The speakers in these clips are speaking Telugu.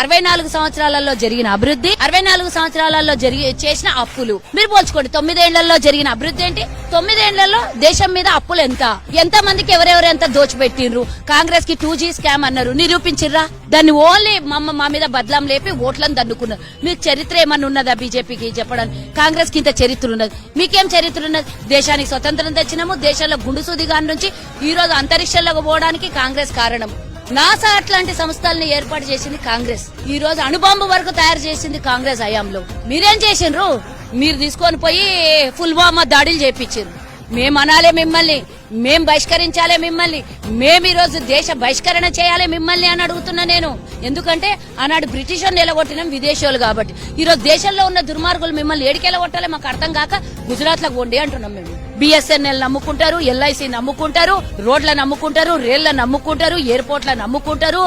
అరవై నాలుగు సంవత్సరాలలో జరిగిన అభివృద్ధి అరవై నాలుగు సంవత్సరాలలో జరిగి చేసిన అప్పులు. మీరు పోల్చుకోండి తొమ్మిదేళ్ళలో జరిగిన అభివృద్ధి ఏంటి? తొమ్మిదేళ్ళలో దేశం మీద అప్పులు ఎంత? ఎంత మందికి ఎవరెవరు ఎంత దోచిపెట్టిండ్రు? కాంగ్రెస్కి టూ జీ స్కామ్ అన్నారు నిరూపించిర్రా? దాన్ని ఓన్లీ మమ్మ మా మీద బదలాం లేపి ఓట్లను దన్నుకున్నారు. మీకు చరిత్ర ఏమన్నా ఉన్నదా బీజేపీకి చెప్పడానికి? కాంగ్రెస్కి ఇంత చరిత్ర ఉన్నది. మీకేం చరిత్ర ఉన్నది? దేశానికి స్వతంత్రం తెచ్చినాము దేశంలో గుండు సూదిగాని నుంచి ఈ రోజు అంతరిక్షంలోకి పోవడానికి కాంగ్రెస్ కారణం. నాసా అట్లాంటి సంస్థల్ని ఏర్పాటు చేసింది కాంగ్రెస్. ఈ రోజు అణుబాంబు వరకు తయారు చేసింది కాంగ్రెస్ హయాంలో. మీరేం చేసిండ్రు? మీరు తీసుకొని పోయి పుల్వామా దాడులు చేపించారు మేము అనాలే మిమ్మల్ని మేం బహిష్కరించాలే మిమ్మల్ని మేము ఈ రోజు దేశ బహిష్కరణ చేయాలి మిమ్మల్ని అని అడుగుతున్నా నేను. ఎందుకంటే ఆనాడు బ్రిటిష్ వాళ్ళు నిలగొట్టినాం విదేశీయులు కాబట్టి. ఈ రోజు దేశంలో ఉన్న దుర్మార్గులు మిమ్మల్ని ఏడికెళ్ళగొట్టాలి మాకు అర్థం కాక గుజరాత్లో అంటున్నాం మేము. బిఎస్ఎన్ఎల్ నమ్ముకుంటారు ఎల్ఐసి నమ్ముకుంటారు రోడ్ల నమ్ముకుంటారు రేళ్ళ నమ్ముకుంటారు ఎయిర్పోర్ట్ల నమ్ముకుంటారు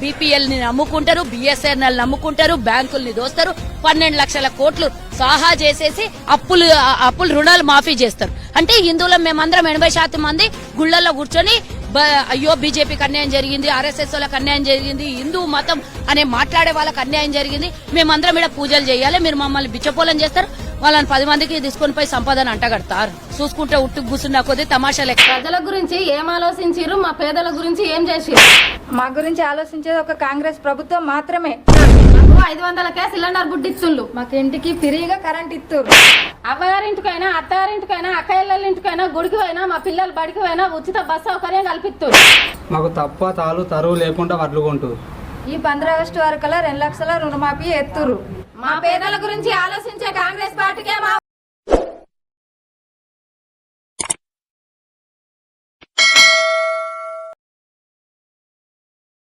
బీపీఎల్ని నమ్ముకుంటారు బిఎస్ఎన్ఎల్ నమ్ముకుంటారు బ్యాంకుల్ని దోస్తారు పన్నెండు లక్షల కోట్లు సాహా చేసేసి అప్పులు అప్పులు రుణాలు మాఫీ చేస్తారు. అంటే హిందువులం మేమందరం ఎనభై శాతం మంది గుళ్ళలో కూర్చొని బ- అయ్యో బీజేపీకి అన్యాయం జరిగింది ఆర్ఎస్ఎస్ వాళ్ళకి అన్యాయం జరిగింది హిందూ మతం అనే మాట్లాడే వాళ్ళకి అన్యాయం జరిగింది మేమందరం ఇక్కడ పూజలు చేయాలి మీరు మమ్మల్ని బిచ్చపోలం చేస్తారు వాళ్ళని పది మందికి తీసుకొని పోయి సంపాదన అంటగడతారు చూసుకుంటే ఉట్టు కూర్చున్న కొద్దీ తమాషా లెక్క. ప్రజల గురించి ఏం ఆలోచించారు మా పేదల గురించి ఏం చేసిరు మా గురించి ఆలోచించేది ఒక కాంగ్రెస్ ప్రభుత్వం మాత్రమే. మాకు ఐదు వందలకే సిలిండర్ బుడ్డిచ్చుళ్ళు మాకు ఇంటికి ఫ్రీగా కరెంట్ ఇస్తారు అవ్వగారింటికైనా అత్తారింటికైనా అక్కయ్యల ఇంటికైనా గుడికి పోయినా మా పిల్లలు బడికి పోయినా ఉచిత బస్ సౌకర్యం కల్పిస్తారు మాకు తప్ప తాలు తరువు లేకుండా వడ్లు కొంటూ ఈ పంద్ర ఆగస్టు వరకల్లా రెండు లక్షల రుణమాఫీ ఎత్తురు మా పేదల గురించి ఆలోచించే కాంగ్రెస్ పార్టీకే మా